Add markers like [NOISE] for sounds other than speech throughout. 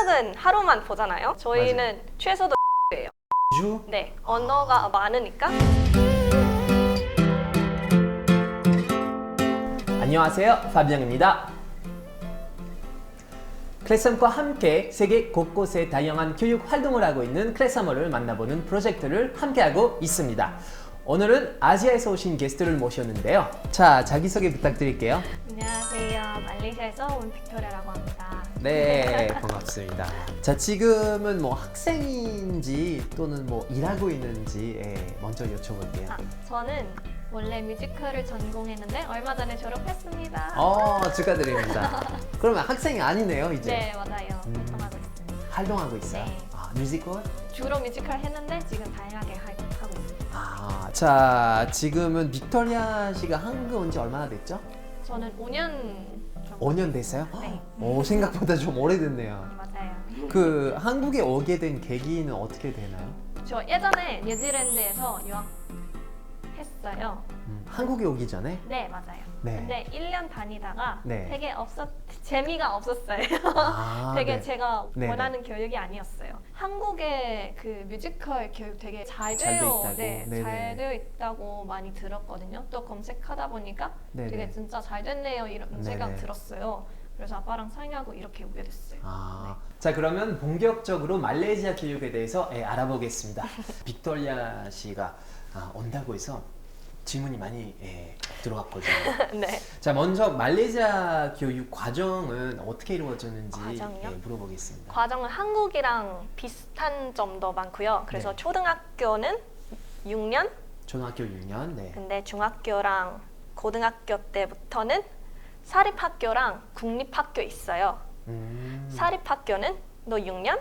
한국은 하루만 보잖아요. 저희는 최소도 예요. 주 네, 언어가 많으니까. 안녕하세요. 파비앙입니다. 클래썸과 함께 세계 곳곳에 다양한 교육 활동을 하고 있는 클래썸어를 만나보는 프로젝트를 함께하고 있습니다. 오늘은 아시아에서 오신 게스트를 모셨는데요. 자, 자기소개 부탁드릴게요. 안녕하세요. 말레이시아에서 온 빅토리아라고 합니다. 네, 반갑습니다. 자, 지금은 뭐 학생인지 또는 뭐 일하고 있는지 예, 먼저 여쭤볼게요. 아, 저는 원래 뮤지컬을 전공했는데 얼마 전에 졸업했습니다. 어, 축하드립니다. [LAUGHS] 그러면 학생이 아니네요, 이제. 네, 맞아요. 음. 활동하고 있습니다. 활동하고 있어요. 네. 아, 뮤지컬? 주로 뮤지컬 했는데 지금 다양하게 하- 하고 있습니다. 아, 자, 지금은 빅토리아 씨가 한국 온지 얼마나 됐죠? 저는 5년 정도. 5년 됐어요? 네, 오, 생각보다 좀 오래됐네요. 맞아요. 그 한국에 오게 된 계기는 어떻게 되나요? 저 예전에 뉴질랜드에서 유학 했어요. 음, 한국에 오기 전에? 네, 맞아요. 네. 근데 1년 다니다가 네. 되게 없었 재미가 없었어요. 아, [LAUGHS] 되게 네. 제가 네네. 원하는 교육이 아니었어요. 한국의 그 뮤지컬 교육 되게 잘 잘 되어, 돼 있다고? 네, 네네. 잘 되어 있다고 많이 들었거든요. 또 검색하다 보니까 네네. 되게 진짜 잘 됐네요 이런 네네. 생각 들었어요. 그래서 아빠랑 상의하고 이렇게 오게 됐어요. 아, 자 그러면 본격적으로 말레이시아 교육에 대해서 예, 알아보겠습니다. [LAUGHS] 빅토리아 씨가 아, 온다고 해서 질문이 많이 예, 들어왔거든요. [LAUGHS] 네. 자 먼저 말레이시아 교육 과정은 어떻게 이루어졌는지 과정이요? 예, 물어보겠습니다. 과정은 한국이랑 비슷한 점도 많고요. 그래서 네. 초등학교는 6년, 초등학교 6년, 네. 근데 중학교랑 고등학교 때부터는 사립학교랑 국립학교 있어요. 음, 사립학교는 너 6년,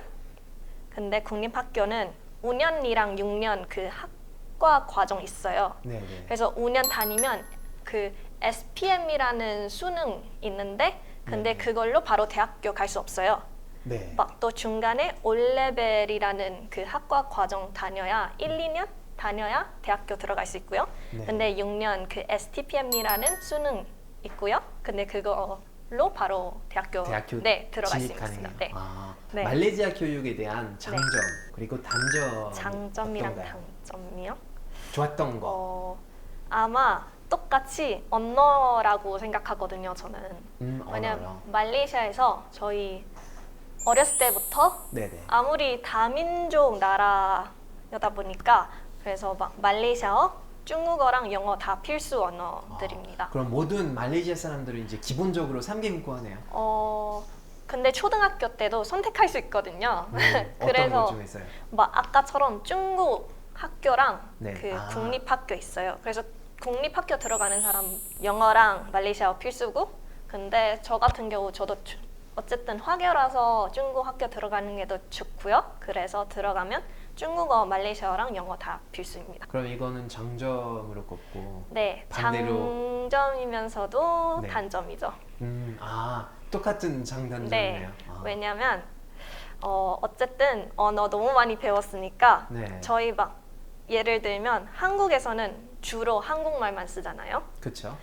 근데 국립학교는 5년이랑 6년 그 학 과 과정 있어요. 네, 네. 그래서 5년 다니면 그 SPM이라는 수능 있는데 근데 네. 그걸로 바로 대학교 갈 수 없어요. 네. 막 또 중간에 올레벨이라는 그 학과 과정 다녀야 1, 2년 다녀야 대학교 들어갈 수 있고요. 네. 근데 6년 그 STPM이라는 수능 있고요. 근데 그걸로 바로 대학교, 대학교 네 들어갈 수 있습니다. 네. 아, 네. 말레이시아 교육에 대한 장점 그리고 단점 장점이랑 어떤가요? 단점이요? 좋았던 거. 어, 아마 똑같이 언어라고 생각하거든요. 저는 음, 왜냐면 언어요. 말레이시아에서 저희 어렸을 때부터 네네. 아무리 다민족 나라여다 보니까 그래서 막 말레이시아어, 중국어랑 영어 다 필수 언어들입니다. 아, 그럼 모든 말레이시아 사람들은 이제 기본적으로 3개 국어하네요. 어 근데 초등학교 때도 선택할 수 있거든요. 음, [LAUGHS] 어떤 그래서 것 중에서요? 막 아까처럼 중국 학교랑 네. 그 아. 국립학교 있어요. 그래서 국립학교 들어가는 사람 영어랑 말레이시아어 필수고 근데 저 같은 경우 저도 주- 어쨌든 화교라서 중국 학교 들어가는 게 더 좋고요. 그래서 들어가면 중국어, 말레이시아어랑 영어 다 필수입니다. 그럼 이거는 장점으로 꼽고. 네, 반대로- 장점이면서도 네. 단점이죠. 음, 아 똑같은 장단점이네요. 네, 아. 왜냐면 어, 어쨌든 언어 너무 많이 배웠으니까 네. 저희 막 예를 들면 한국에서는 주로 한국말만 쓰잖아요. 그렇죠.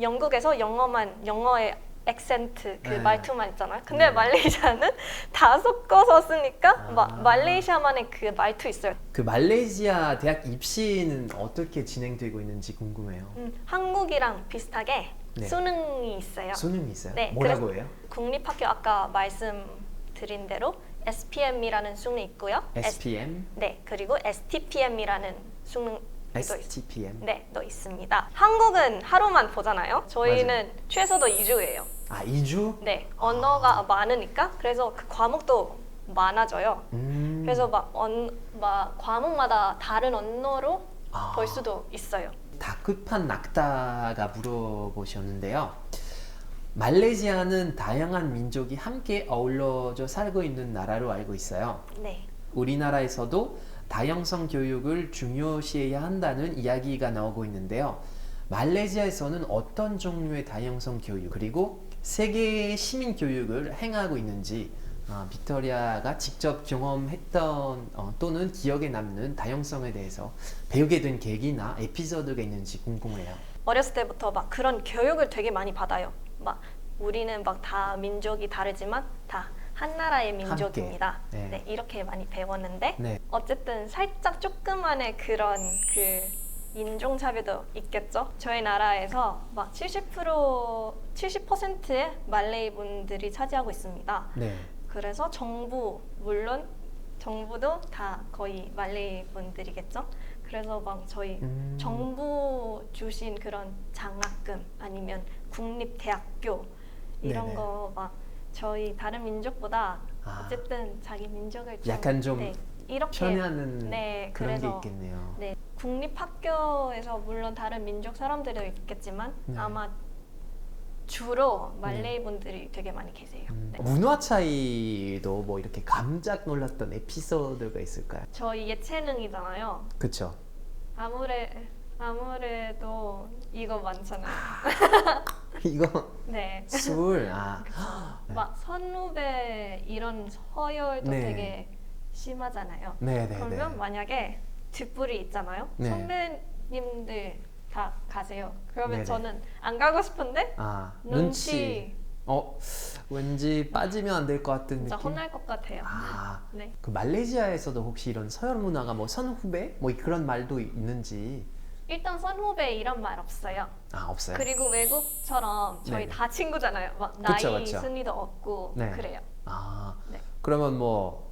영국에서 영어만 영어의 액센트 그 네. 말투만 있잖아요. 근데 네. 말레이시아는 [LAUGHS] 다 섞어서 쓰니까 아. 마, 말레이시아만의 그 말투 있어요. 그 말레이시아 대학 입시는 어떻게 진행되고 있는지 궁금해요. 음, 한국이랑 비슷하게 네. 수능이 있어요. 수능이 있어요? 네, 뭐라고 해요? 국립학교 아까 말씀드린 대로 SPM이라는 수능이 있고요. SPM, 네, 그리고 STPM이라는 수능도 있, STPM. 네, 또 있습니다. 한국은 하루만 보잖아요. 저희는 최소도 2주예요. 아 2주? 네, 언어가 많으니까 그래서 그 과목도 많아져요. 음. 그래서 막, 언, 막 과목마다 다른 언어로 아. 볼 수도 있어요. 다급한 낙타가 물어보셨는데요. 말레이시아는 다양한 민족이 함께 어울러져 살고 있는 나라로 알고 있어요. 네, 우리나라에서도 다양성 교육을 중요시해야 한다는 이야기가 나오고 있는데요. 말레이시아에서는 어떤 종류의 다양성 교육 그리고 세계의 시민 교육을 행하고 있는지 아, 빅토리아가 직접 경험했던 어, 또는 기억에 남는 다양성에 대해서 배우게 된 계기나 에피소드가 있는지 궁금해요. 어렸을 때부터 막 그런 교육을 되게 많이 받아요. 막 우리는 막 다 민족이 다르지만 다 한 나라의 민족입니다. 네. 네. 이렇게 많이 배웠는데 네. 어쨌든 살짝 조금만의 그런 그 인종차별도 있겠죠. 저희 나라에서 막 70% 70%의 말레이 분들이 차지하고 있습니다. 네. 그래서 정부 물론 정부도 다 거의 말레이 분들이겠죠. 그래서 막 저희 음. 정부 주신 그런 장학금 아니면 국립대학교 이런 네네. 거 막 저희 다른 민족보다 아. 어쨌든 자기 민족을 좀, 약간 좀 네, 이렇게 편애하는 네, 그런 게 그래서 있겠네요. 네 국립학교에서 물론 다른 민족 사람들도 있겠지만 네. 아마 주로 말레이 분들이 되게 많이 계세요. 음, 네. 문화 차이도 뭐 이렇게 깜짝 놀랐던 에피소드가 있을까요? 저희 예체능이잖아요. 그렇죠. 아무래 아무래도 이거 많잖아요. [LAUGHS] 이거 네. 술 아. [LAUGHS] 네. 막 선후배 이런 서열도 네. 되게 심하잖아요. 네, 네, 그러면 네. 만약에 뒷불이 있잖아요. 네. 선배님들 다 가세요. 그러면 네네. 저는 안 가고 싶은데 아, 눈치, 눈치. 어, 왠지 빠지면 안 될 것 같은 진짜 느낌. 혼날 것 같아요. 아, 네. 그 말레이시아에서도 혹시 이런 서열 문화가 뭐 선후배 뭐 그런 말도 있는지 일단 선후배 이런 말 없어요. 아 없어요. 그리고 외국처럼 저희 네네. 다 친구잖아요. 막 나이 그쵸, 그쵸. 순위도 없고 네. 그래요. 아 네. 그러면 뭐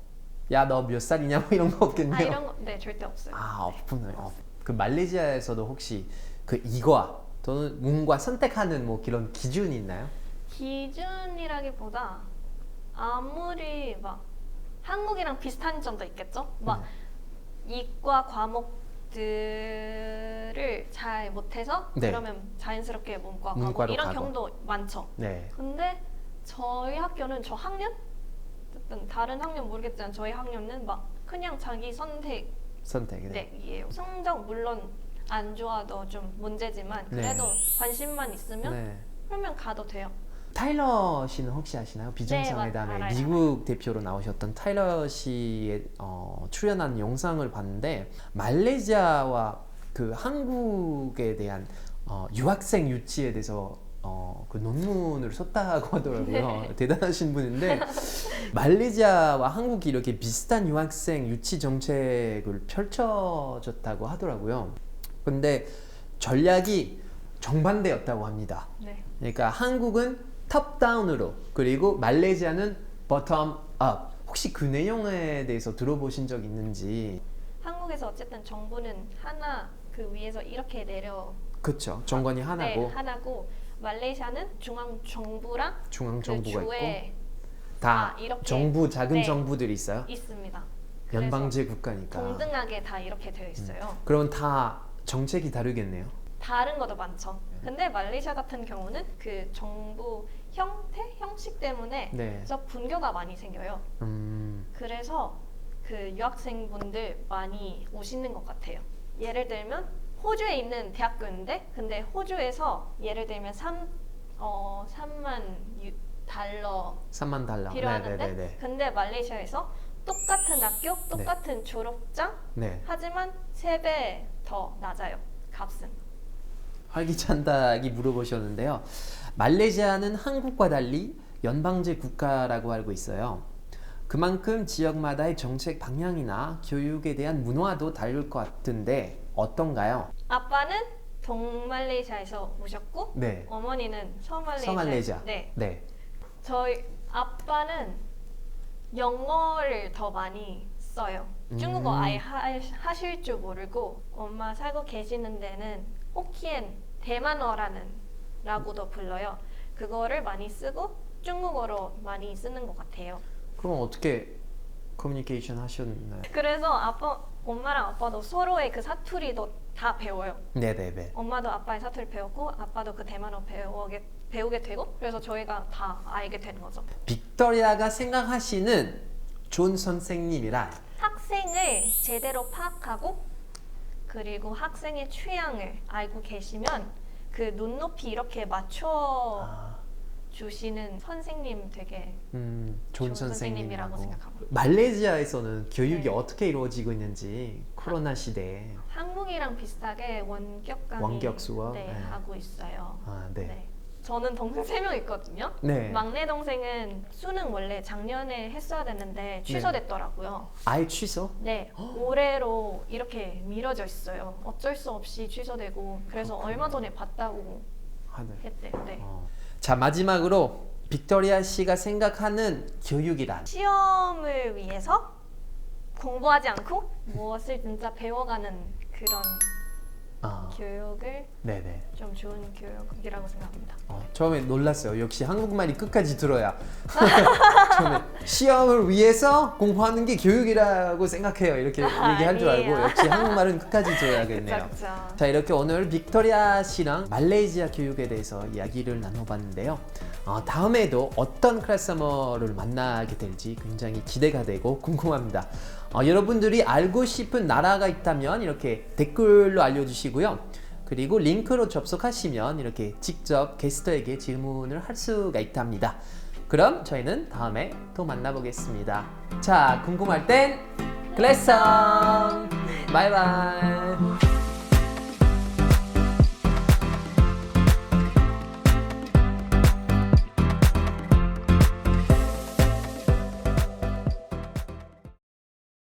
야 너 몇 살이냐 뭐 이런 거 없겠네요. 아 이런 거 네 절대 없어요. 아 없군요. 어. 그 말레이시아에서도 혹시 그 이과 또는 문과 선택하는 뭐 그런 기준이 있나요? 기준이라기보다 아무리 막 한국이랑 비슷한 점도 있겠죠. 막 음. 이과 과목들을 잘 못해서 네. 그러면 자연스럽게 문과 과목 문과로 이런 가고. 경우도 많죠. 네. 근데 저희 학교는 저 학년 어쨌든 다른 학년 모르겠지만 저희 학년은 막 그냥 자기 선택 선택. 네. 네, 성적 물론 안 좋아도 좀 문제지만 네. 그래도 관심만 있으면 네. 그러면 가도 돼요. 타일러 씨는 혹시 아시나요? 비정상회담에 네, 맞- 알아요. 미국 대표로 나오셨던 타일러 씨의 어, 출연한 영상을 봤는데 말레이시아와 그 한국에 대한 어, 유학생 유치에 대해서 어, 그 논문을 썼다고 하더라고요. 네. 대단하신 분인데 말레이시아와 한국이 이렇게 비슷한 유학생 유치 정책을 펼쳐졌다고 하더라고요. 근데 전략이 정반대였다고 합니다. 네. 그러니까 한국은 탑다운으로 그리고 말레이시아는 버텀 업. 혹시 그 내용에 대해서 들어보신 적 있는지? 한국에서 어쨌든 정부는 하나 그 위에서 이렇게 내려 그렇죠. 정권이 하나고 네, 하나고 말레이시아는 중앙 정부랑 중앙 그 정부가 있고 주에 다 아, 이렇게. 정부 작은 네. 정부들이 있어요. 있습니다. 그래서 연방제 국가니까. 동등하게 다 이렇게 되어 있어요. 그러면 다 정책이 다르겠네요. 다른 것도 많죠. 근데 말레이시아 같은 경우는 그 정부 형태, 형식 때문에 네. 그래서 분교가 많이 생겨요. 음. 그래서 그 유학생분들 많이 오시는 것 같아요. 예를 들면 호주에 있는 대학교인데 근데 호주에서 예를 들면 3, 어, 3만 유, 달러 3만 달러. 필요하는데 네, 네, 네. 근데 말레이시아에서 똑같은 학교, 똑같은 졸업장 네. 하지만 3배 더 낮아요. 값은. 활기찬다기 물어보셨는데요. 말레이시아는 한국과 달리 연방제 국가라고 알고 있어요. 그만큼 지역마다의 정책 방향이나 교육에 대한 문화도 다를 것 같은데 어떤가요? 아빠는 동말레이시아에서 오셨고 네. 어머니는 서말레이시아. 서말레이시아. 네. 네. 저희 아빠는 영어를 더 많이 써요. 중국어 음. 아예 하, 하실 줄 모르고 엄마 살고 계시는 데는 호키엔 대만어라는 라고도 불러요. 그거를 많이 쓰고 중국어로 많이 쓰는 것 같아요. 그럼 어떻게 커뮤니케이션 하셨나요? 그래서 아빠, 엄마랑 아빠도 서로의 그 사투리도 다 배워요. 네네네. 엄마도 아빠의 사투리 배웠고 아빠도 그 대만어 배우게, 배우게 되고 그래서 저희가 다 알게 되는 거죠. 빅토리아가 생각하시는 존 선생님이란 학생을 제대로 파악하고 그리고 학생의 취향을 알고 계시면 그 눈높이 이렇게 맞춰 아, 주시는 선생님 되게 음, 존 좋은 선생님이라고. 선생님이라고 생각합니다. 말레이시아에서는 교육이 네. 어떻게 이루어지고 있는지 코로나 시대에 한국이랑 비슷하게 원격 강의 원격 수업? 네, 네. 하고 있어요. 아, 네. 저는 동생 세 명 있거든요. 네. 막내 동생은 수능 원래 작년에 했어야 됐는데 취소됐더라고요. 아예 취소? 네, 올해로 이렇게 미뤄져 있어요. 어쩔 수 없이 취소되고 그래서 얼마 전에 봤다고 아, 네. 했대요. 네. 어. 자 마지막으로 빅토리아 씨가 생각하는 교육이란? 시험을 위해서 공부하지 않고 무엇을 진짜 배워가는 그런 아, 교육을 네네. 좀 좋은 교육이라고 생각합니다. 어, 처음에 놀랐어요. 역시 한국말이 끝까지 들어야. [LAUGHS] 처음에 시험을 위해서 공부하는 게 교육이라고 생각해요. 이렇게 얘기할 줄 알고 아니에요. 역시 한국말은 끝까지 들어야겠네요. [LAUGHS] 그쵸, 그쵸. 자 이렇게 오늘 빅토리아 씨랑 말레이시아 교육에 대해서 이야기를 나눠봤는데요. 어, 다음에도 어떤 클래스머를 만나게 될지 굉장히 기대가 되고 궁금합니다. 어, 여러분들이 알고 싶은 나라가 있다면 이렇게 댓글로 알려주시고요. 그리고 링크로 접속하시면 이렇게 직접 게스트에게 질문을 할 수가 있답니다. 그럼 저희는 다음에 또 만나보겠습니다. 자, 궁금할 땐 클래썸! 바이바이!